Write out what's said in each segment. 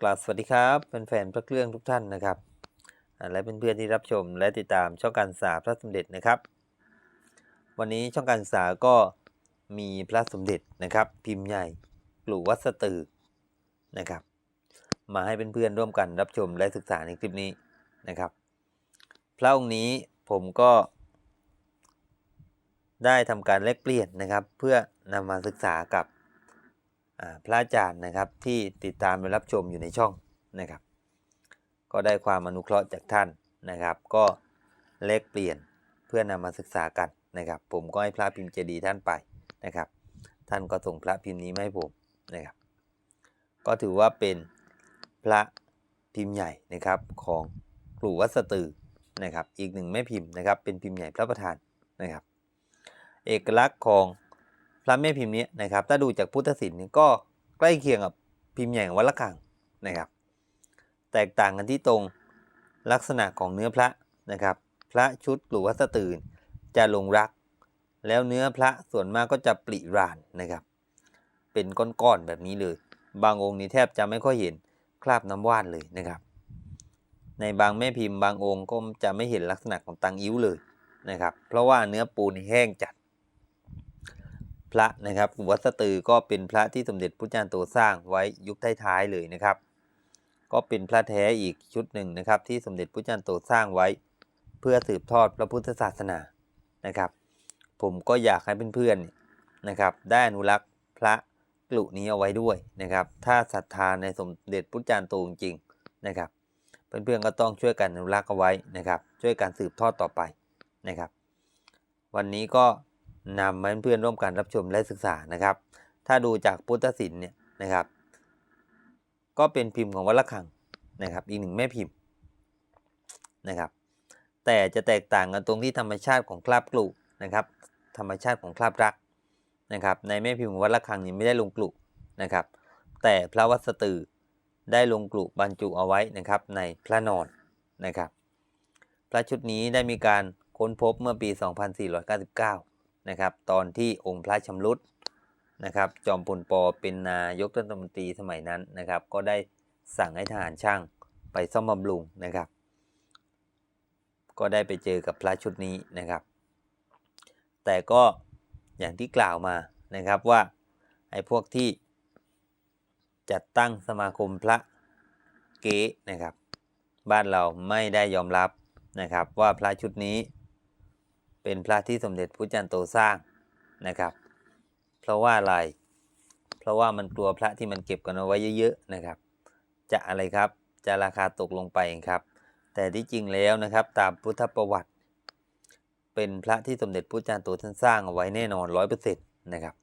กราบสวัสดีครับแฟนๆพระเครื่องทุกท่านนะครับ และเพื่อนๆที่รับชมและติดตามช่องการศึกษาพระสมเด็จนะครับ วันนี้ช่องการศึกษาก็มีพระสมเด็จนะครับ พิมพ์ใหญ่กลุ่วัดสตือนะครับ มาให้เพื่อนๆร่วมกันรับชมและศึกษาในคลิปนี้นะครับ พระองค์นี้ผมก็ ได้ทำการแลกเปลี่ยนนะครับ เพื่อนำมาศึกษากับ พระอาจารย์นะครับที่ติดตามและรับชมอยู่ในช่องนะครับ ก็ได้ความอนุเคราะห์จากท่านนะครับ ก็แลกเปลี่ยนเพื่อนำมาศึกษากันนะครับ ผมก็ให้พระพิมพ์เจดีย์ท่านไปนะครับ ท่านก็ส่งพระพิมพ์นี้มาให้ผมนะครับ ก็ถือว่าเป็นพระพิมพ์ใหญ่นะครับของครูวัดสตือนะครับ อีกหนึ่งแม่พิมพ์นะครับ เป็นพิมพ์ใหญ่พระประธานนะครับ เอกลักษณ์ของ พระแม่พิมพ์นี้นะครับ ถ้าดูจากพุทธศิลป์เนี่ก็ใกล้เคียงกับพิมพ์ใหญ่ของวัดละคังนะครับ แตกต่างกันที่ตรงลักษณะของเนื้อพระนะครับ พระชุดหรือวัสตือนจะลงรัก แล้วเนื้อพระส่วนมากก็จะปริรานนะครับ เป็นก้อนๆแบบนี้เลย บางองค์นี้แทบจะไม่ค่อยเห็นคราบน้ำว่านเลยนะครับ ในบางแม่พิมพ์บางองค์ก็จะไม่เห็นลักษณะของตังอิ้วเลยนะครับ เพราะว่าเนื้อปูนแห้งจัด พระนะครับ วัดสตือก็เป็นพระที่สมเด็จพุทธจารย์โตสร้างไว้ยุคท้ายๆเลยนะครับ ก็เป็นพระแท้อีกชุดหนึ่งนะครับ ที่สมเด็จพุทธจารย์โตสร้างไว้ เพื่อสืบทอดพระพุทธศาสนานะครับ ผมก็อยากให้เพื่อนๆนะครับ ได้อนุรักษ์พระกลุ่นี้เอาไว้ด้วยนะครับ ถ้าศรัทธาในสมเด็จพุทธจารย์โตจริงๆนะครับ เพื่อนๆก็ต้องช่วยกันอนุรักษ์เอาไว้นะครับ ช่วยกันสืบทอดต่อไปนะครับ วันนี้ก็ นำมาให้เพื่อนร่วมกันรับชมและศึกษานะครับ ถ้าดูจากพุทธศิลป์เนี่ยนะครับ ก็เป็นพิมพ์ของวัดละคังนะครับ อีกหนึ่งแม่พิมพ์นะครับ แต่จะแตกต่างกันตรงที่ธรรมชาติของคราบกลุนะครับ ธรรมชาติของคราบรักนะครับ ในแม่พิมพ์ของวัดละคังนี้ไม่ได้ลงกลุนะครับ แต่พระวัสตือได้ลงกลุบรรจุเอาไว้นะครับในพระนอนนะครับ พระชุดนี้ได้มีการค้นพบเมื่อปี 2499 นะครับ ตอนที่องค์พระชำรุดนะครับ จอมพลปอเป็นนายกรัฐมนตรีสมัยนั้นนะครับ ก็ได้สั่งให้ทหารช่างไปซ่อมบำรุงนะครับ ก็ได้ไปเจอกับพระชุดนี้นะครับ แต่ก็อย่างที่กล่าวมานะครับว่าไอ้พวกที่จัดตั้งสมาคมพระเก๊นะครับ บ้านเราไม่ได้ยอมรับนะครับว่าพระชุดนี้ เป็นพระที่สมเด็จพุทธจารย์โตสร้างนะครับ เพราะว่าอะไรเพราะว่ามันกลัวพระที่มันเก็บกันเอาไว้เยอะๆนะครับ จะอะไรครับจะราคาตกลงไปครับ แต่ที่จริงแล้วนะครับตามพุทธประวัติ เป็นพระที่สมเด็จพุทธจารย์โตท่านสร้างเอาไว้แน่นอนร้อยเปอร์เซ็นต์นะครับ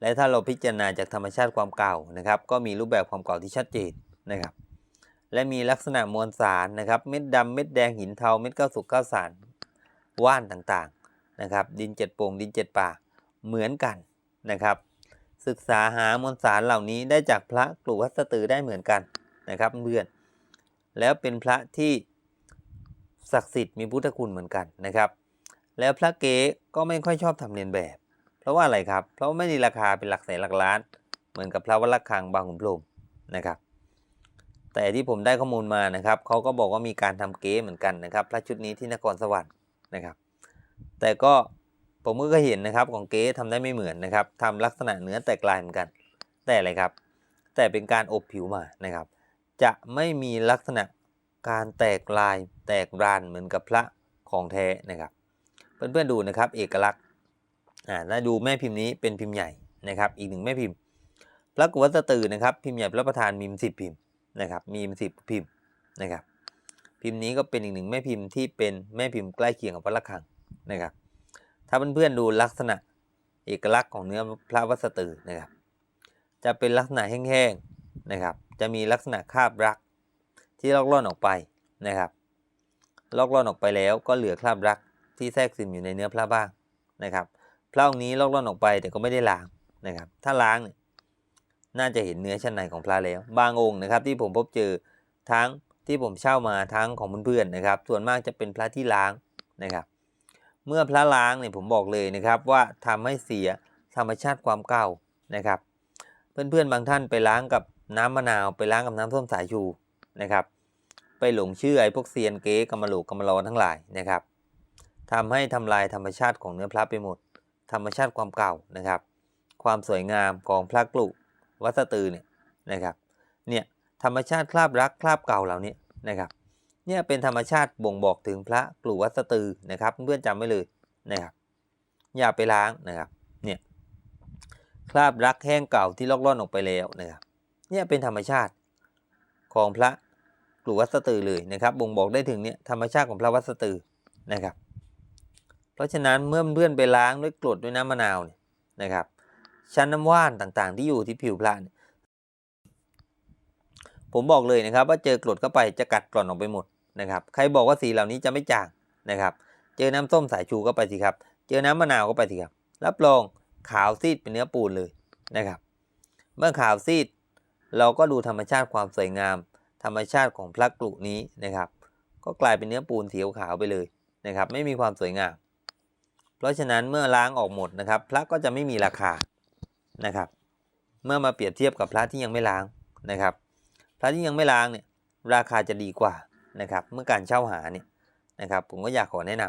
และถ้าเราพิจารณาจากธรรมชาติความเก่านะครับ ก็มีรูปแบบความเก่าที่ชัดเจนนะครับ และมีลักษณะมวลสารนะครับ เม็ดดำเม็ดแดงหินเทาเม็ดก้าวสุกก้าวสาร ว่านต่างๆนะครับ ดินเจ็ดโป่งดินเจ็ดป่าเหมือนกันนะครับ ศึกษาหามวลสารเหล่านี้ได้จากพระกลุ่วัสตือได้เหมือนกันนะครับเพื่อนแล้วเป็นพระที่ศักดิ์สิทธิ์มีพุทธคุณเหมือนกันนะครับ แล้วพระเก๋ก็ไม่ค่อยชอบทำเรียนแบบ เพราะว่าอะไรครับ เพราะไม่มีราคาเป็นหลักแสนหลักล้าน เหมือนกับพระวัดระฆังบางขุนพรมนะครับ แต่ที่ผมได้ข้อมูลมานะครับเขาก็บอกว่ามีการทำเก๊เหมือนกันนะครับ พระชุดนี้ที่นครสวรรค์ นะครับ แต่ก็ผมก็เห็นนะครับของเก๊ทำได้ไม่เหมือนนะครับทำลักษณะเนื้อแตกลายเหมือนกัน แต่อะไรครับ แต่เป็นการอบผิวมานะครับ จะไม่มีลักษณะการแตกลายแตกรานเหมือนกับพระของแท้นะครับเพื่อนๆดูนะครับเอกลักษณ์อ่าแล้วดูแม่พิมพ์นี้เป็นพิมพ์ใหญ่นะครับ อีกหนึ่งแม่พิมพ์ พระกุวัตตือนะครับ พิมพ์ใหญ่พระประธานมีมสิบพิมพ์นะครับ มีมสิบพิมพ์นะครับ พิมพ์นี้ก็เป็นอีกหนึ่งแม่พิมพ์ที่เป็นแม่พิมพ์ใกล้เคียงกับพระละคังนะครับ ถ้าเพื่อนๆดูลักษณะเอกลักษณ์ของเนื้อพระวัสตือนะครับ จะเป็นลักษณะแห้งๆนะครับ จะมีลักษณะคาบรัก ที่ลอกล่อนออกไปนะครับลอกล่อนออกไปแล้วก็เหลือคราบรักที่แทรกซึมอยู่ในเนื้อพระบ้างนะครับพระองค์นี้ลอกล่อนออกไปแต่ก็ไม่ได้ล้างนะครับ ถ้าล้างน่าจะเห็นเนื้อชั้นในของพระแล้ว บางองค์นะครับที่ผมพบเจอทั้ง ที่ผมเช่ามาทั้งของเพื่อนๆนะครับ ส่วนมากจะเป็นพระที่ล้างนะครับ เมื่อพระล้างเนี่ยผมบอกเลยนะครับว่าทำให้เสียธรรมชาติความเก่านะครับ เพื่อนๆบางท่านไปล้างกับน้ำมะนาว ไปล้างกับน้ำส้มสายชูนะครับ ไปหลงเชื่อไอ้พวกเซียนเก๊กำมะโหลกกำมะลอทั้งหลายนะครับทำให้ทำลายธรรมชาติของเนื้อพระไปหมด ธรรมชาติความเก่านะครับ ความสวยงามของพระกลุวัสตือเนี่ยนะครับ เนี่ย ธรรมชาติคราบรักคราบเก่าเหล่านี้นะครับเนี่ยเป็นธรรมชาติบ่งบอกถึงพระกลุวัสตือนะครับเพื่อนจำไว้เลยนะครับอย่าไปล้างนะครับเนี่ยคราบรักแห้งเก่าที่ลอกล่อนออกไปแล้วนะครับเนี่ยเป็นธรรมชาติของพระกลุวัสตือเลยนะครับ บ่งบอกได้ถึงเนี่ยธรรมชาติของพระวัสตือนะครับ เพราะฉะนั้นเมื่อเพื่อนไปล้างด้วยกรดด้วยน้ำมะนาวเนี่ยนะครับชั้นน้ำว่านต่างๆ ที่อยู่ที่ผิวพระเนี่ย ผมบอกเลยนะครับ ว่าเจอกรดเข้าไปจะกัดกร่อนออกไปหมดนะครับใครบอกว่าสีเหล่านี้จะไม่จางนะครับ เจอน้ำส้มสายชูก็ไปสิครับ เจอน้ำมะนาวก็ไปสิครับ รับรองขาวซีดเป็นเนื้อปูนเลยนะครับ เมื่อขาวซีดเราก็ดูธรรมชาติความสวยงาม ธรรมชาติของพระกลุนี้นะครับ ก็กลายเป็นเนื้อปูนสีขาวไปเลยนะครับ ไม่มีความสวยงาม เพราะฉะนั้นเมื่อล้างออกหมดนะครับพระก็จะไม่มีราคานะครับ เมื่อมาเปรียบเทียบกับพระที่ยังไม่ล้างนะครับ พระที่ยังไม่ล้างเนี่ยราคาจะดีกว่านะครับเมื่อการเช่าหาเนี่ยนะครับผมก็อยากขอแนะน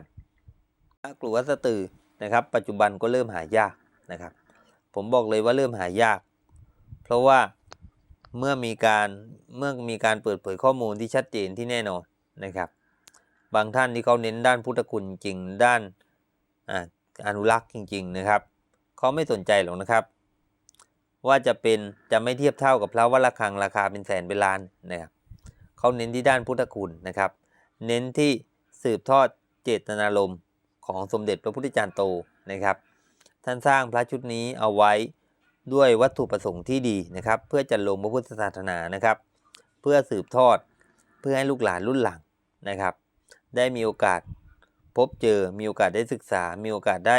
ำพระกลุวัดสตือนะครับปัจจุบันก็เริ่มหายากนะครับผมบอกเลยว่าเริ่มหายาก เพราะว่าเมื่อมีการเมื่อมีการเปิดเผยข้อมูลที่ชัดเจนที่แน่นอนนะครับ บางท่านที่เขาเน้นด้านพุทธคุณจริงด้านออนุรักษ์จริง ๆนะครับ เขาไม่สนใจหรอกนะครับ ว่าจะเป็นจะไม่เทียบเท่ากับพระวัดระฆังราคาเป็นแสนเป็นล้านนะครับเขาเน้นที่ด้านพุทธคุณนะครับ เน้นที่สืบทอดเจตนารมณ์ของสมเด็จพระพุทธจารย์โตนะครับ ท่านสร้างพระชุดนี้เอาไว้ด้วยวัตถุประสงค์ที่ดีนะครับ เพื่อจะลงพระพุทธศาสนานะครับ เพื่อสืบทอดเพื่อให้ลูกหลานรุ่นหลังนะครับ ได้มีโอกาสพบเจอมีโอกาสได้ศึกษา มีโอกาสได้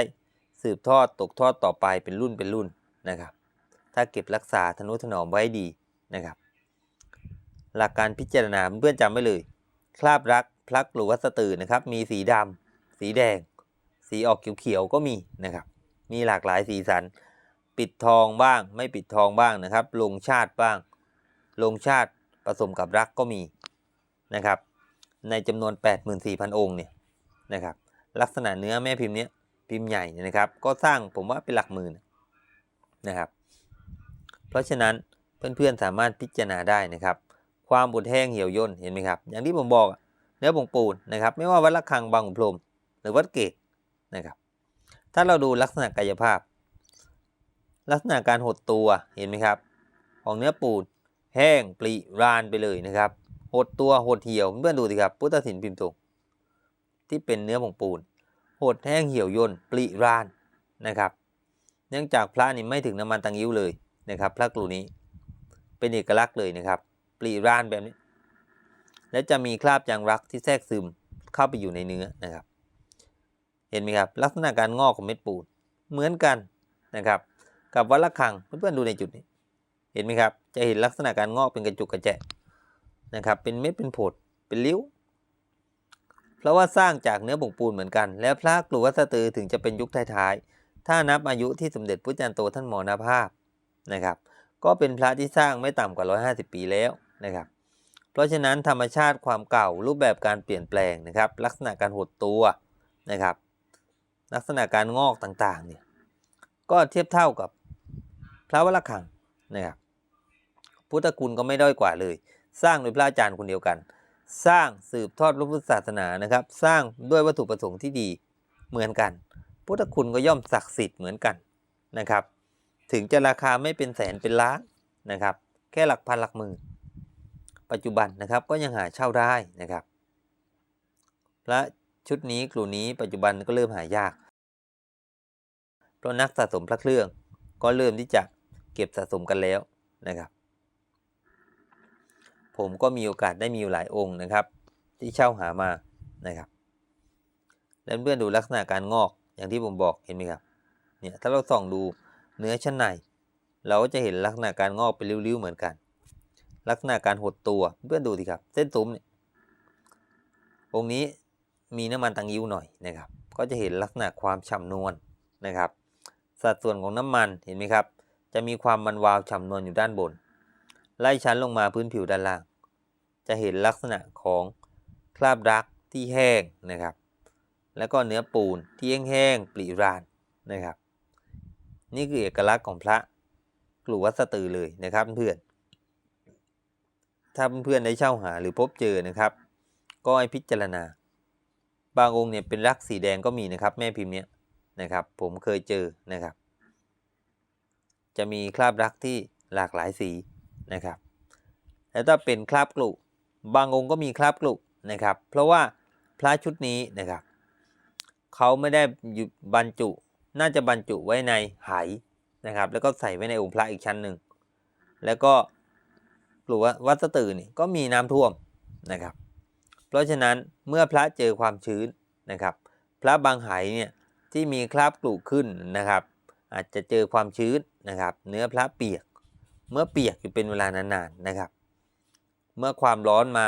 สืบทอดตกทอดต่อไปเป็นรุ่นเป็นรุ่นนะครับ ถ้าเก็บรักษาทนุถนอมไว้ดีนะครับ หลักการพิจารณาเพื่อนจำไว้เลย คราบรักพลักหรือวัสตือนะครับ มีสีดำสีแดง สีออกเขียวๆก็มีนะครับ มีหลากหลายสีสัน ปิดทองบ้าง ไม่ปิดทองบ้างนะครับ ลงชาติบ้าง ลงชาติผสมกับรักก็มีนะครับ ในจำนวน 84,000 องค์เนี่ยนะครับ ลักษณะเนื้อแม่พิมพ์เนี้ยพิมพ์ใหญ่นะครับ ก็สร้างผมว่าเป็นหลักหมื่นนะครับ เพราะฉะนั้นเพื่อนๆสามารถพิจารณาได้นะครับ ความบดแห้งเหี่ยวย่นเห็นไหมครับ อย่างที่ผมบอกเนื้อผงปูนนะครับ ไม่ว่าวัดระฆังบางขุนพรมหรือวัดเกตนะครับ ถ้าเราดูลักษณะกายภาพ ลักษณะการหดตัวเห็นไหมครับ ของเนื้อปูนแห้งปริรานไปเลยนะครับหดตัวหดเหี่ยวเพื่อนดูสิครับ พุทธศิลป์พิมพ์ตรงที่เป็นเนื้อผงปูนหดแห้งเหี่ยวย่นปริรานนะครับ เนื่องจากพระนี่ไม่ถึงน้ำมันตังยิ้วเลย นะครับพระกลุ่นี้เป็นเอกลักษณ์เลยนะครับ ปริรานแบบนี้ และจะมีคราบยางรักที่แทรกซึมเข้าไปอยู่ในเนื้อนะครับ เห็นไหมครับ ลักษณะการงอกของเม็ดปูนเหมือนกันนะครับ กับวัดระฆังเพื่อนๆดูในจุดนี้ เห็นไหมครับ จะเห็นลักษณะการงอกเป็นกระจุกกระแจะนะครับ เป็นเม็ดเป็นผดเป็นริ้ว เพราะว่าสร้างจากเนื้อผงปูนเหมือนกัน แล้วพระกลุวัสตือถึงจะเป็นยุคท้ายๆถ้านับอายุที่สมเด็จพระจันโตท่านมรณภาพ นะครับ ก็เป็นพระที่สร้างไม่ต่ำกว่า 150 ปีแล้วนะครับ เพราะฉะนั้นธรรมชาติความเก่ารูปแบบการเปลี่ยนแปลงนะครับ ลักษณะการหดตัวนะครับ ลักษณะการงอกต่างๆเนี่ยก็เทียบเท่ากับพระวระฆังนะครับ พุทธคุณก็ไม่ด้อยกว่าเลย สร้างโดยพระอาจารย์คนเดียวกัน สร้างสืบทอดระพุทธศาสนานะครับ สร้างด้วยวัตถุประสงค์ที่ดีเหมือนกัน พุทธคุณก็ย่อมศักดิ์สิทธิ์เหมือนกันนะครับ ถึงจะราคาไม่เป็นแสนเป็นล้านนะครับ แค่หลักพันหลักหมื่นปัจจุบันนะครับก็ยังหาเช่าได้นะครับพระชุดนี้กลุ่มนี้ปัจจุบันก็เริ่มหายากเพราะนักสะสมพระเครื่องก็เริ่มที่จะเก็บสะสมกันแล้วนะครับ ผมก็มีโอกาสได้มีอยู่หลายองค์นะครับ ที่เช่าหามานะครับ แล้วเพื่อนดูลักษณะการงอกอย่างที่ผมบอกเห็นไหมครับเนี่ยถ้าเราส่องดู เนื้อชั้นใน เราก็จะเห็นลักษณะการงอกเป็นริ้วๆเหมือนกัน ลักษณะการหดตัวเพื่อนดูสิครับ เส้นตุ้มเนี่ยองค์นี้มีน้ำมันตังยิ้วหน่อยนะครับ ก็จะเห็นลักษณะความฉ่ำนวลนะครับ สัดส่วนของน้ำมันเห็นไหมครับ จะมีความมันวาวฉ่ำนวลอยู่ด้านบน ไล่ชั้นลงมาพื้นผิวด้านล่าง จะเห็นลักษณะของคราบรักที่แห้งนะครับ แล้วก็เนื้อปูนที่แห้งๆปริรานนะครับ นี่คือเอกลักษณ์ของพระกลุ่วัดสตือเลยนะครับเพื่อนถ้าเพื่อนได้เช่าหาหรือพบเจอนะครับ ก็ให้พิจารณา บางองค์เนี่ยเป็นรักสีแดงก็มีนะครับ แม่พิมพ์เนี้ยนะครับ ผมเคยเจอนะครับ จะมีคราบรักที่หลากหลายสีนะครับ แล้วถ้าเป็นคราบกลุบางองค์ก็มีคราบกลุนะครับ เพราะว่าพระชุดนี้นะครับเขาไม่ได้บรรจุ น่าจะบรรจุไว้ในไหนะครับ แล้วก็ใส่ไว้ในองค์พระอีกชั้นหนึ่ง แล้วก็กลุวัดสตือนี่ก็มีน้ำท่วมนะครับ เพราะฉะนั้นเมื่อพระเจอความชื้นนะครับ พระบางไหเนี่ยที่มีคราบกลุ่ขึ้นนะครับ อาจจะเจอความชื้นนะครับ เนื้อพระเปียก เมื่อเปียกอยู่เป็นเวลานานๆนะครับ เมื่อความร้อนมา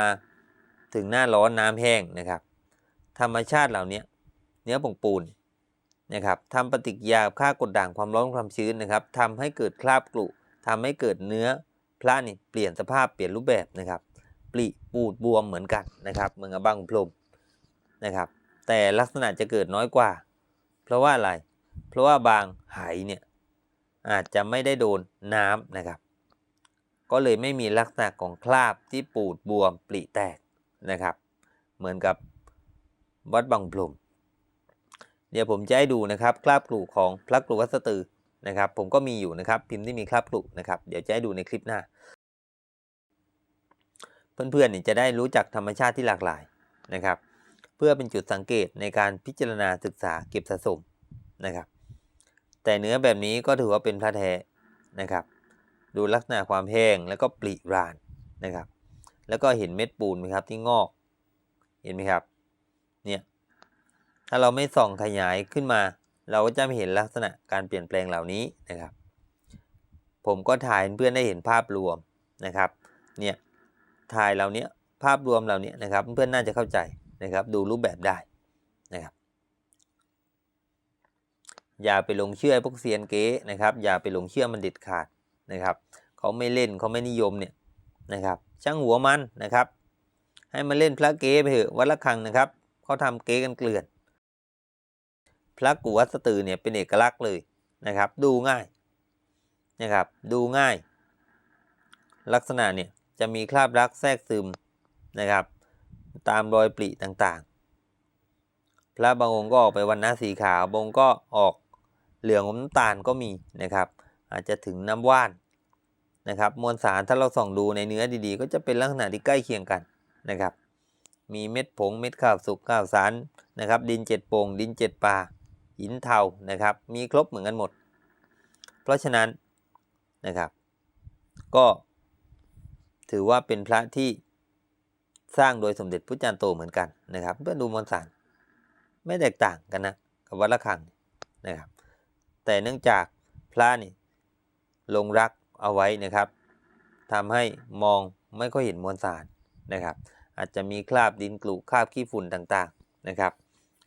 ถึงหน้าร้อนน้ำแห้งนะครับ ธรรมชาติเหล่านี้เนื้อผงปูน นะครับทำปฏิกิริยาค่ากดด่างความร้อนความชื้นนะครับทำให้เกิดคราบกลุทำให้เกิดเนื้อพระนี่เปลี่ยนสภาพเปลี่ยนรูปแบบนะครับปริปูดบวมเหมือนกันนะครับเหมือนกับางพรมนะครับ แต่ลักษณะจะเกิดน้อยกว่า เพราะว่าอะไร เพราะว่าบางไหเนี่ยอาจจะไม่ได้โดนน้ำนะครับ ก็เลยไม่มีลักษณะของคราบที่ปูดบวมปริแตกนะครับ เหมือนกับวัดบางพรม เดี๋ยวผมจะให้ดูนะครับคราบกลุของพระกลุวัสตือนะครับ ผมก็มีอยู่นะครับ พิมพ์ที่มีคราบกลุนะครับ เดี๋ยวจะให้ดูในคลิปหน้า เพื่อนๆนี่จะได้รู้จักธรรมชาติที่หลากหลายนะครับ เพื่อเป็นจุดสังเกตในการพิจารณาศึกษาเก็บสะสมนะครับ แต่เนื้อแบบนี้ก็ถือว่าเป็นพระแท้นะครับ ดูลักษณะความแห้งแล้วก็ปริรานนะครับ แล้วก็เห็นเม็ดปูนไหมครับที่งอก เห็นไหมครับ เนี่ย ถ้าเราไม่ส่องขยายขึ้นมา เราก็จะไม่เห็นลักษณะการเปลี่ยนแปลงเหล่านี้นะครับ ผมก็ถ่ายให้เพื่อนได้เห็นภาพรวมนะครับ เนี่ยถ่ายเหล่านี้ภาพรวมเหล่านี้นะครับ เพื่อนน่าจะเข้าใจนะครับ ดูรูปแบบได้นะครับ อย่าไปหลงเชื่อพวกเซียนเก๊นะครับ อย่าไปหลงเชื่อมันเด็ดขาดนะครับเขาไม่เล่นเขาไม่นิยมเนี่ยนะครับช่างหัวมันนะครับ ให้มาเล่นพระเก๊ไปเถอะวัดละคังนะครับเขาทำเก๊กันเกลื่อน พระกูวัสตือเนี่ยเป็นเอกลักษณ์เลยนะครับ ดูง่ายนะครับ ดูง่าย ลักษณะเนี่ยจะมีคราบรักแทรกซึมนะครับ ตามรอยปริต่างๆ พระบางองค์ก็ออกไปวันน้าสีขาวบางองค์ก็ออกเหลืองอมน้ำตาลก็มีนะครับ อาจจะถึงน้ำว่านนะครับ มวลสารถ้าเราส่องดูในเนื้อดีๆ ก็จะเป็นลักษณะที่ใกล้เคียงกันนะครับ มีเม็ดผงเม็ดข้าวสุกข้าวสารนะครับ ดินเจ็ดโป่งดินเจ็ดป่า หินเทานะครับ มีครบเหมือนกันหมด เพราะฉะนั้นนะครับ ก็ถือว่าเป็นพระที่สร้างโดยสมเด็จพระจารย์โตเหมือนกันนะครับเพื่อดูมวลสารไม่แตกต่างกันนะกับวัดละคังนะครับ แต่เนื่องจากพระนี่ลงรักเอาไว้นะครับทำให้มองไม่ค่อยเห็นมวลสารนะครับ อาจจะมีคราบดินกลุคราบขี้ฝุ่นต่างๆนะครับ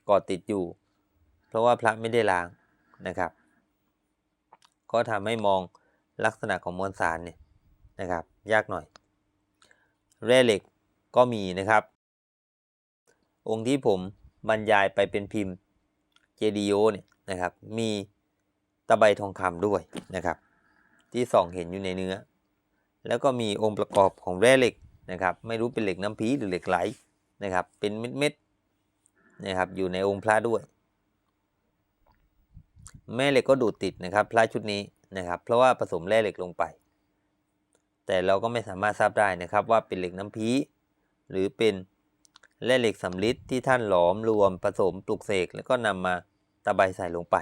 ก่อติดอยู่ เพราะว่าพระไม่ได้ล้างนะครับ ก็ทำให้มองลักษณะของมวลสารเนี่ยนะครับ ยากหน่อย แร่เหล็กก็มีนะครับ องค์ที่ผมบรรยายไปเป็นพิมพ์เจดีโอเนี่ยนะครับ มีตะไบทองคำด้วยนะครับ ที่ส่องเห็นอยู่ในเนื้อ แล้วก็มีองค์ประกอบของแร่เหล็กนะครับ ไม่รู้เป็นเหล็กน้ำพีหรือเหล็กไหลนะครับ เป็นเม็ดๆนะครับ อยู่ในองค์พระด้วย แม่เหล็กก็ดูดติดนะครับพระชุดนี้นะครับ เพราะว่าผสมแร่เหล็กลงไป แต่เราก็ไม่สามารถทราบได้นะครับ ว่าเป็นเหล็กน้ำพีหรือเป็นแร่เหล็กสำลิดที่ท่านหลอมรวมผสมปลุกเสกแล้วก็นำมาตะไบใส่ลงไป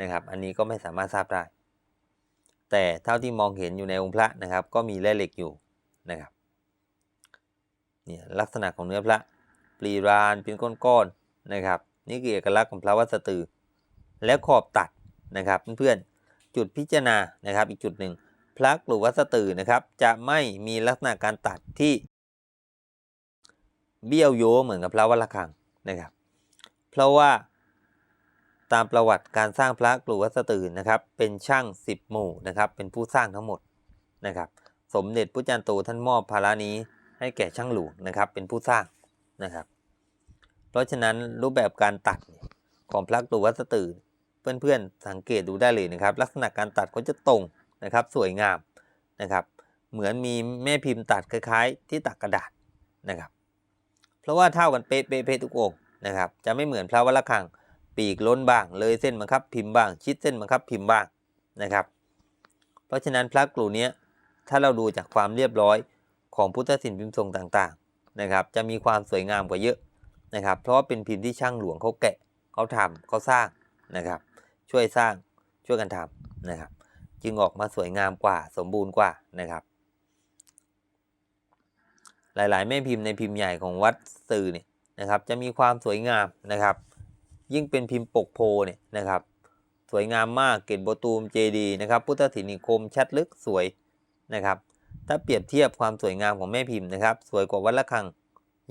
นะครับ อันนี้ก็ไม่สามารถทราบได้ แต่เท่าที่มองเห็นอยู่ในองค์พระนะครับ ก็มีแร่เหล็กอยู่นะครับเนี่ยลักษณะของเนื้อพระปรีรานเป็นก้อนๆนะครับ นี่คือเอกลักษณ์ของพระวัสตือ แล้วขอบตัด นะครับเพื่อนๆจุดพิจารณานะครับอีกจุดหนึ่งพระกลุ่วัสตือนะครับจะไม่มีลักษณะการตัดที่เบี้ยวโยเหมือนกับพระวัดระฆังนะครับ เพราะว่าตามประวัติการสร้างพระกลุ่วัสตือนะครับ เป็นช่างสิบหมู่นะครับ เป็นผู้สร้างทั้งหมดนะครับ สมเด็จพระจันโตท่านมอบภาระนี้ให้แก่ช่างหลวงนะครับ เป็นผู้สร้างนะครับ เพราะฉะนั้นรูปแบบการตัดของพระกรุวัสตือ เพื่อนๆสังเกตดูได้เลยนะครับ ลักษณะการตัดก็จะตรงนะครับ สวยงามนะครับ เหมือนมีแม่พิมพ์ตัดคล้ายๆ ที่ตัดกระดาษนะครับ เพราะว่าเท่ากันเป๊ะเป๊ะเป๊ะทุกองนะครับ จะไม่เหมือนพระวัดระฆังปีกล้นบ้าง เลยเส้นบังคับพิมพ์บ้าง ชิดเส้นบังคับพิมพ์บ้างนะครับ เพราะฉะนั้นพระกรุเนี้ยถ้าเราดูจากความเรียบร้อยของพุทธศิลป์พิมพ์ทรงต่างๆนะครับ จะมีความสวยงามกว่าเยอะนะครับ เพราะว่าเป็นพิมพ์ที่ช่างหลวงเขาแกะเขาทำเขาสร้างนะครับ ช่วยสร้างช่วยกันทำนะครับ จึงออกมาสวยงามกว่าสมบูรณ์กว่านะครับ หลายๆแม่พิมพ์ในพิมพ์ใหญ่ของวัดสื่อเนี่ยนะครับ จะมีความสวยงามนะครับ ยิ่งเป็นพิมพ์ปกโพเนี่ยนะครับ สวยงามมากเกตโบตูมเจดีนะครับพุทธศิลป์นิคมชัดลึกสวยนะครับ ถ้าเปรียบเทียบความสวยงามของแม่พิมพ์นะครับ สวยกว่าวัดละคัง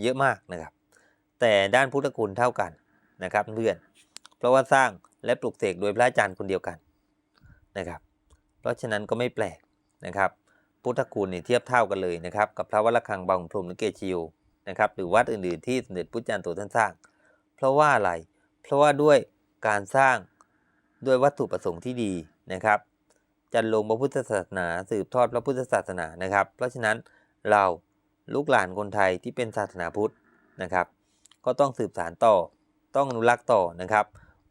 เยอะมากนะครับ แต่ด้านพุทธคุณเท่ากันนะครับเพื่อน เพราะว่าสร้างและปลุกเสกโดยพระอาจารย์คนเดียวกันนะครับ เพราะฉะนั้นก็ไม่แปลกนะครับ พุทธคุณเนี่ยเทียบเท่ากันเลยนะครับ กับพระวัดระฆังบางพรมหรือเกจิโยนะครับหรือวัดอื่นๆที่สมเด็จพุทธจารย์โตท่านสร้าง เพราะว่าอะไร เพราะว่าด้วยการสร้างด้วยวัตถุประสงค์ที่ดีนะครับจันลงพระพุทธศาสนา สืบทอดพระพุทธศาสนานะครับ เพราะฉะนั้นเราลูกหลานคนไทยที่เป็นศาสนาพุทธนะครับ ก็ต้องสืบสานต่อต้องอนุรักษ์ต่อนะครับ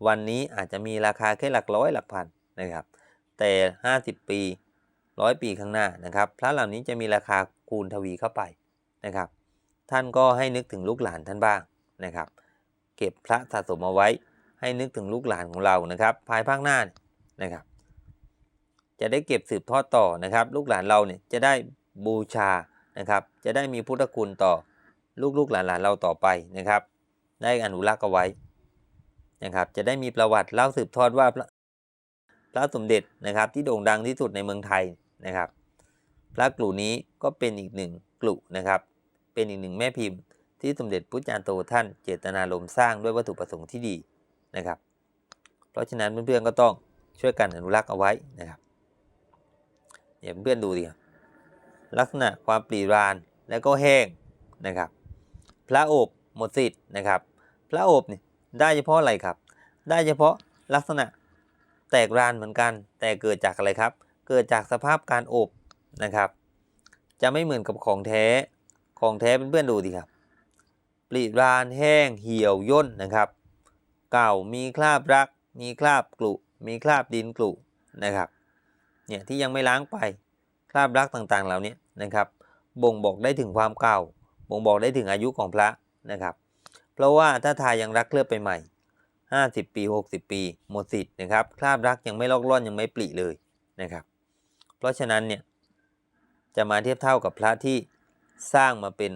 วันนี้อาจจะมีราคาแค่หลักร้อยหลักพันนะครับ แต่ 50 ปีร้อยปีข้างหน้านะครับพระเหล่านี้จะมีราคาคูณทวีเข้าไปนะครับ ท่านก็ให้นึกถึงลูกหลานท่านบ้างนะครับ เก็บพระสะสมเอาไว้ให้นึกถึงลูกหลานของเรานะครับ ภายภาคหน้านะครับ จะได้เก็บสืบทอดต่อนะครับ ลูกหลานเราเนี่ยจะได้บูชานะครับ จะได้มีพุทธคุณต่อลูกๆหลานๆเราต่อไปนะครับ ได้อนุรักษ์เอาไว้ นะครับ จะได้มีประวัติเล่าสืบทอดว่าพระพระสมเด็จนะครับที่โด่งดังที่สุดในเมืองไทยนะครับ พระกลุ่นี้ก็เป็นอีกหนึ่งกลุ่นะครับ เป็นอีกหนึ่งแม่พิมพ์ ที่สมเด็จพุทธจารย์โตท่านเจตนาลมสร้างด้วยวัตถุประสงค์ที่ดีนะครับ เพราะฉะนั้นเพื่อนๆก็ต้องช่วยกันอนุรักษ์เอาไว้นะครับเดี๋ยวเพื่อนๆดูดิครับลักษณะความปรีรานและก็แห้งนะครับ พระโอบหมดสิทธิ์นะครับ พระโอบเนี่ย ได้เฉพาะอะไรครับ ได้เฉพาะลักษณะแตกรานเหมือนกัน แต่เกิดจากอะไรครับ เกิดจากสภาพการอบนะครับ จะไม่เหมือนกับของแท้ของแท้เพื่อนๆดูดิครับปริรานแห้งเหี่ยวย่นนะครับ เก่ามีคราบรัก มีคราบกลุมีคราบดินกลุนะครับเนี่ยที่ยังไม่ล้างไปคราบรักต่างๆเหล่านี้นะครับ บ่งบอกได้ถึงความเก่า บ่งบอกได้ถึงอายุของพระนะครับ เพราะว่าถ้าทายังรักเคลือบไปใหม่ 50 ปี 60 ปีหมดสิทธิ์นะครับคราบรักยังไม่ลอกล่อนยังไม่ปริเลยนะครับ เพราะฉะนั้นเนี่ยจะมาเทียบเท่ากับพระที่สร้างมาเป็น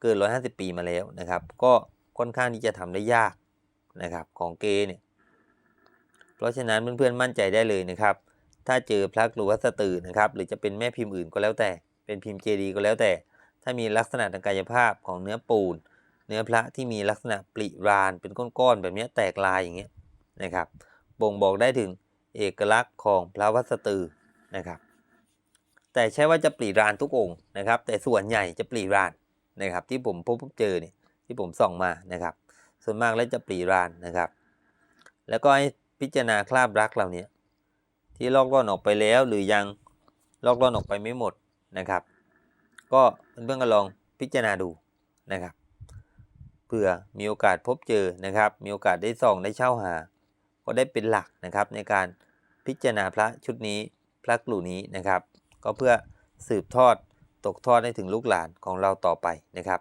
เกิน 150 ปีมาแล้วนะครับ ก็ค่อนข้างที่จะทำได้ยากนะครับของเกเนี่ย เพราะฉะนั้นเพื่อนๆมั่นใจได้เลยนะครับ ถ้าเจอพระกรุวัสตือนะครับ หรือจะเป็นแม่พิมพ์อื่นก็แล้วแต่ เป็นพิมพ์เจดีก็แล้วแต่ ถ้ามีลักษณะทางกายภาพของเนื้อปูน เนื้อพระที่มีลักษณะปริรานเป็นก้อนๆแบบนี้แตกลายอย่างเงี้ยนะครับ บ่งบอกได้ถึงเอกลักษณ์ของพระวัสตือนะครับ แต่ใช่ว่าจะปรีรานทุกองค์นะครับ แต่ส่วนใหญ่จะปรีรานนะครับ ที่ผมพบเจอเนี่ยที่ผมส่องมานะครับ ส่วนมากแล้วจะปรีรานนะครับ แล้วก็ให้พิจารณาคราบรักเหล่านี้ที่ลอกล่อนออกไปแล้วหรือยังลอกล่อนออกไปไม่หมดนะครับ ก็เพื่อนๆก็ลองพิจารณาดูนะครับ เผื่อมีโอกาสพบเจอนะครับ มีโอกาสได้ส่องได้เช่าหา ก็ได้เป็นหลักนะครับในการพิจารณาพระชุดนี้พระกลุ่นี้นะครับ ก็เพื่อสืบทอดตกทอดให้ถึงลูกหลานของเราต่อไปนะครับ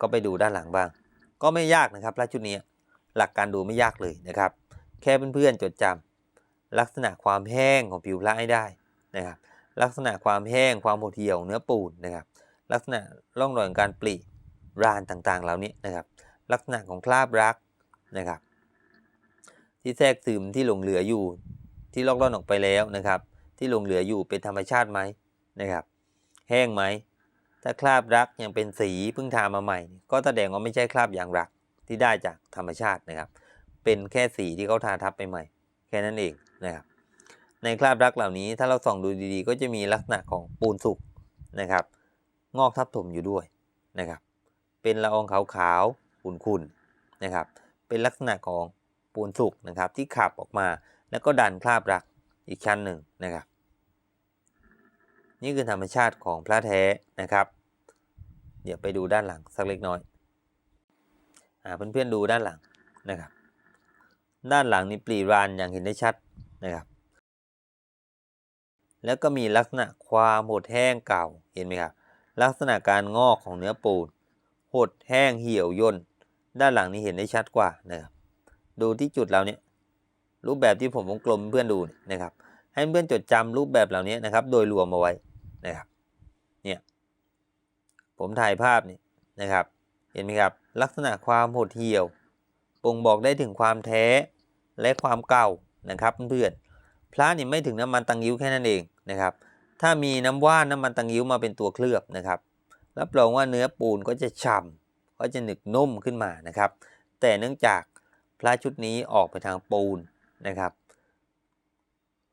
ก็ไปดูด้านหลังบ้าง ก็ไม่ยากนะครับพระชุดนี้หลักการดูไม่ยากเลยนะครับ แค่เพื่อนๆจดจำลักษณะความแห้งของผิวพระให้ได้นะครับ ลักษณะความแห้งความหดเหี่ยวเนื้อปูนนะครับ ลักษณะร่องรอยของการปริ รานต่างๆ เหล่านี้นะครับ ลักษณะของคราบรักนะครับ ที่แทรกซึมที่หลงเหลืออยู่ ที่ลอกล่อนออกไปแล้วนะครับ ที่หลงเหลืออยู่เป็นธรรมชาติไหมนะครับ แห้งไหมถ้าคราบรักยังเป็นสีเพิ่งทามาใหม่ ก็แสดงว่าไม่ใช่คราบอย่างรักที่ได้จากธรรมชาตินะครับ เป็นแค่สีที่เขาทาทับไปใหม่ แค่นั้นเองนะครับ ในคราบรักเหล่านี้ถ้าเราส่องดูดีๆ ก็จะมีลักษณะของปูนสุกนะครับ งอกทับถมอยู่ด้วยนะครับ เป็นละอองขาวๆขุ่นๆนะครับ เป็นลักษณะของปูนสุกนะครับที่ขับออกมาแล้วก็ดันคราบรักอีกชั้นหนึ่งนะครับ นี่คือธรรมชาติของพระแท้นะครับ เดี๋ยวไปดูด้านหลังสักเล็กน้อยอ่าเพื่อนๆดูด้านหลังนะครับ ด้านหลังนี่ปลีรานอย่างเห็นได้ชัดนะครับ แล้วก็มีลักษณะความหดแห้งเก่าเห็นไหมครับลักษณะการงอกของเนื้อปูน หดแห้งเหี่ยวย่นด้านหลังนี้เห็นได้ชัดกว่านะครับดูที่จุดเราเนี่ยรูปแบบที่ผมวงกลมเพื่อนดูนะครับ ให้เพื่อนจดจำรูปแบบเหล่านี้นะครับ โดยรวมเอาไว้นะครับเนี่ยผมถ่ายภาพนี่นะครับ เห็นไหมครับ ลักษณะความหดเหี่ยวบ่งบอกได้ถึงความแท้และความเก่านะครับเพื่อนพระนี่ไม่ถึงน้ำมันตังยิ้วแค่นั้นเองนะครับ ถ้ามีน้ำว่านน้ำมันตังยิ้วมาเป็นตัวเคลือบนะครับ รับรองว่าเนื้อปูนก็จะฉ่ำก็จะหนึกนุ่มขึ้นมานะครับ แต่เนื่องจากพระชุดนี้ออกไปทางปูนนะครับ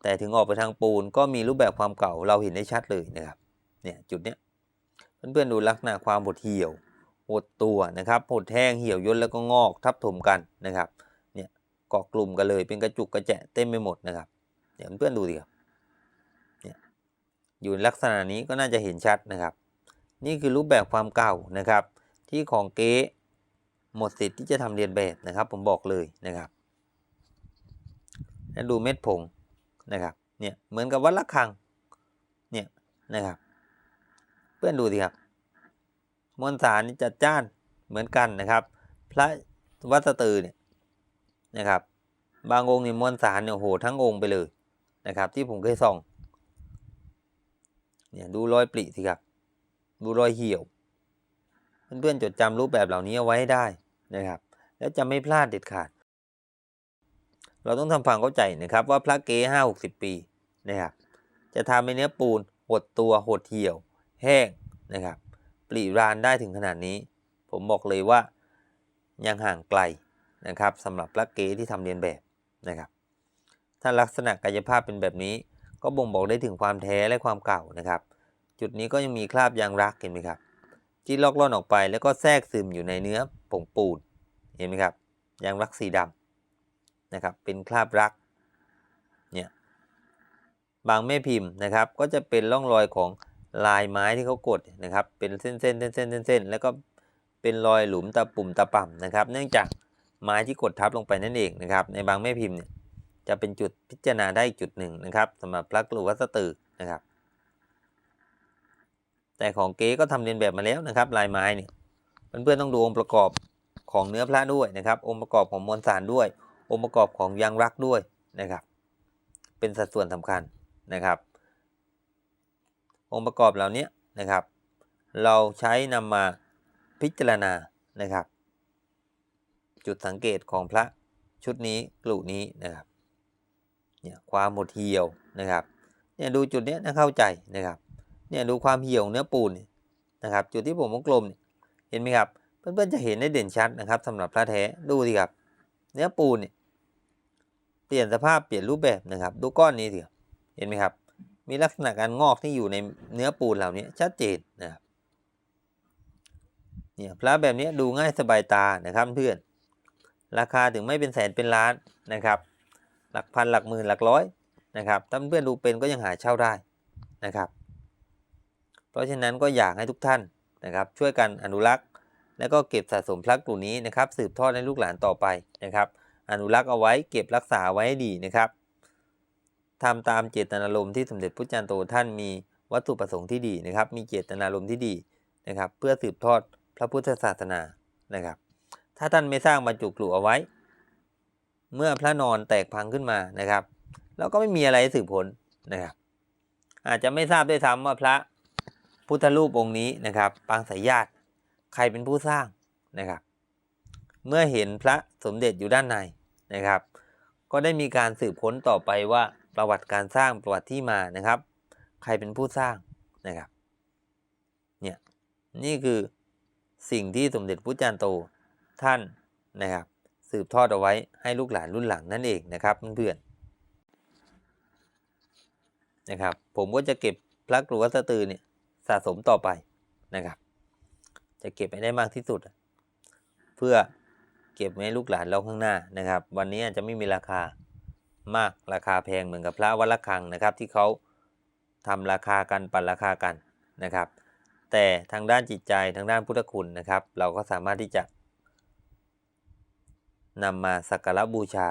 แต่ถึงออกไปทางปูนก็มีรูปแบบความเก่าเราเห็นได้ชัดเลยนะครับเนี่ยจุดเนี้ยเพื่อนๆดูลักษณะความหดเหี่ยวหดตัวนะครับหดแห้งเหี่ยวย่นแล้วก็งอกทับถมกันนะครับเนี่ยเกาะกลุ่มกันเลยเป็นกระจุกกระแจะเต็มไปหมดนะครับเดี๋ยวเพื่อนๆดูดิครับเนี่ยอยู่ในลักษณะนี้ก็น่าจะเห็นชัดนะครับ นี่คือรูปแบบความเก่านะครับ ที่ของเก๊หมดสิทธิ์ที่จะทำเรียนแบบนะครับ ผมบอกเลยนะครับแล้วดูเม็ดผงนะครับเนี่ยเหมือนกับวัดละคังเนี่ยนะครับ เพื่อนดูสิครับมวลสารนี่จัดจ้านเหมือนกันนะครับ พระวัดสตือเนี่ยนะครับ บางองค์นี่มวลสารเนี่ยโอ้โหทั้งองค์ไปเลยนะครับ ที่ผมเคยส่องเนี่ยดูรอยปริสิครับ ดูรอยเหี่ยว เพื่อนๆจดจำรูปแบบเหล่านี้เอาไว้ให้ได้นะครับ แล้วจะไม่พลาดเด็ดขาด เราต้องทำความเข้าใจนะครับว่าพระเก๊ห้าหกสิบปีนะครับ จะทำให้เนื้อปูนหดตัวหดเหี่ยว แห้งนะครับ ปริรานได้ถึงขนาดนี้ ผมบอกเลยว่ายังห่างไกลนะครับสำหรับพระเก๊ที่ทำเรียนแบบนะครับ ถ้าลักษณะกายภาพเป็นแบบนี้ก็บ่งบอกได้ถึงความแท้และความเก่านะครับ จุดนี้ก็ยังมีคราบยางรักเห็นไหมครับ ที่ลอกล่อนออกไปแล้วก็แทรกซึมอยู่ในเนื้อผงปูนเห็นไหมครับยางรักสีดำนะครับ เป็นคราบรักเนี่ยบางแม่พิมพ์นะครับ ก็จะเป็นร่องรอยของลายไม้ที่เขากดนะครับ เป็นเส้นๆเส้นๆเส้นเส้นแล้วก็เป็นรอยหลุมตะปุ่มตะป่ำนะครับ เนื่องจากไม้ที่กดทับลงไปนั่นเองนะครับ ในบางแม่พิมพ์เนี่ยจะเป็นจุดพิจารณาได้จุดหนึ่งนะครับสำหรับพระกลุวัสตือนะครับ แต่ของเก๊ก็ทำเรียนแบบมาแล้วนะครับ ลายไม้เนี่ยเพื่อนๆต้องดูองค์ประกอบของเนื้อพระด้วยนะครับ องค์ประกอบของมวลสารด้วย องค์ประกอบของยางรักด้วยนะครับ เป็นสัดส่วนสำคัญนะครับ องค์ประกอบเหล่านี้นะครับ เราใช้นำมาพิจารณานะครับ จุดสังเกตของพระชุดนี้กลุ่นี้นะครับเนี่ยความหมดเหี่ยวนะครับเนี่ยดูจุดเนี้ยนะเข้าใจนะครับ เนี่ยดูความเหี่ยวเนื้อปูนนะครับ จุดที่ผมวงกลมเนี่ยเห็นไหมครับ เพื่อนๆจะเห็นได้เด่นชัดนะครับสำหรับพระแท้ดูสิครับ เนื้อปูนเนี่ยเปลี่ยนสภาพเปลี่ยนรูปแบบนะครับ ดูก้อนนี้สิเห็นไหมครับ มีลักษณะการงอกที่อยู่ในเนื้อปูนเหล่านี้ชัดเจนนะครับเนี่ยพระแบบนี้ดูง่ายสบายตานะครับเพื่อนราคาถึงไม่เป็นแสนเป็นล้านนะครับ หลักพันหลักหมื่นหลักร้อยนะครับถ้าเพื่อนดูเป็นก็ยังหาเช่าได้นะครับ เพราะฉะนั้นก็อยากให้ทุกท่านนะครับ ช่วยกันอนุรักษ์ และก็เก็บสะสมพระกลุ่มนี้นะครับ สืบทอดให้ลูกหลานต่อไปนะครับ อนุรักษ์เอาไว้เก็บรักษาไว้ให้ดีนะครับทำตามเจตนารมณ์ที่สมเด็จพุทธจารย์โตท่านมีวัตถุประสงค์ที่ดีนะครับ มีเจตนารมณ์ที่ดีนะครับ เพื่อสืบทอดพระพุทธศาสนานะครับ ถ้าท่านไม่สร้างบรรจุกลุ่เอาไว้ เมื่อพระนอนแตกพังขึ้นมานะครับ แล้วก็ไม่มีอะไรสืบผลนะครับ อาจจะไม่ทราบด้วยซ้ำว่าพระ พุทธรูปองค์นี้นะครับปางสายญาติใครเป็นผู้สร้างนะครับ เมื่อเห็นพระสมเด็จอยู่ด้านในนะครับ ก็ได้มีการสืบค้นต่อไปว่าประวัติการสร้างประวัติที่มานะครับ ใครเป็นผู้สร้างนะครับเนี่ยนี่คือสิ่งที่สมเด็จพุทธจารย์โตท่านนะครับ สืบทอดเอาไว้ให้ลูกหลานรุ่นหลังนั่นเองนะครับเพื่อนนะครับ ผมก็จะเก็บพระกรุวัดสตือเนี่ย สะสมต่อไปนะครับ จะเก็บให้ได้มากที่สุด เพื่อเก็บไว้ให้ลูกหลานเราข้างหน้านะครับ วันนี้อาจจะไม่มีราคามากราคาแพงเหมือนกับพระวัดละคังนะครับ ที่เขาทำราคากันปันราคากันนะครับ แต่ทางด้านจิตใจทางด้านพุทธคุณนะครับ เราก็สามารถที่จะนำมาสักการะบูชา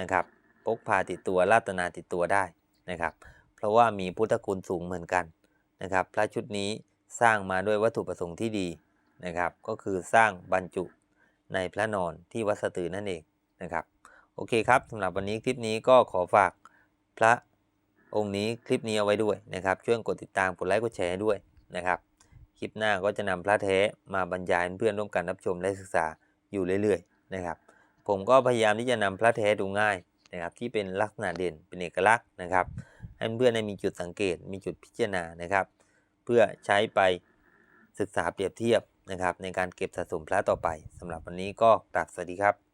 นะครับพกพาติดตัวราตนาติดตัวได้นะครับ เพราะว่ามีพุทธคุณสูงเหมือนกัน นะครับพระชุดนี้สร้างมาด้วยวัตถุประสงค์ที่ดีนะครับ ก็คือสร้างบรรจุในพระนอนที่วัดสตือนั่นเองนะครับ โอเคครับสำหรับวันนี้คลิปนี้ก็ขอฝากพระองค์นี้คลิปนี้เอาไว้ด้วยนะครับ ช่วยกดติดตามกดไลค์กดแชร์ด้วยนะครับ คลิปหน้าก็จะนำพระแท้มาบรรยายเพื่อนร่วมกันรับชมและศึกษาอยู่เรื่อยๆนะครับ ผมก็พยายามที่จะนำพระแท้ดูง่ายนะครับ ที่เป็นลักษณะเด่นเป็นเอกลักษณ์นะครับ ให้เพื่อนได้มีจุดสังเกต มีจุดพิจารณานะครับ เพื่อใช้ไปศึกษาเปรียบเทียบนะครับ ในการเก็บสะสมพระต่อไปสำหรับวันนี้ก็กราบสวัสดีครับ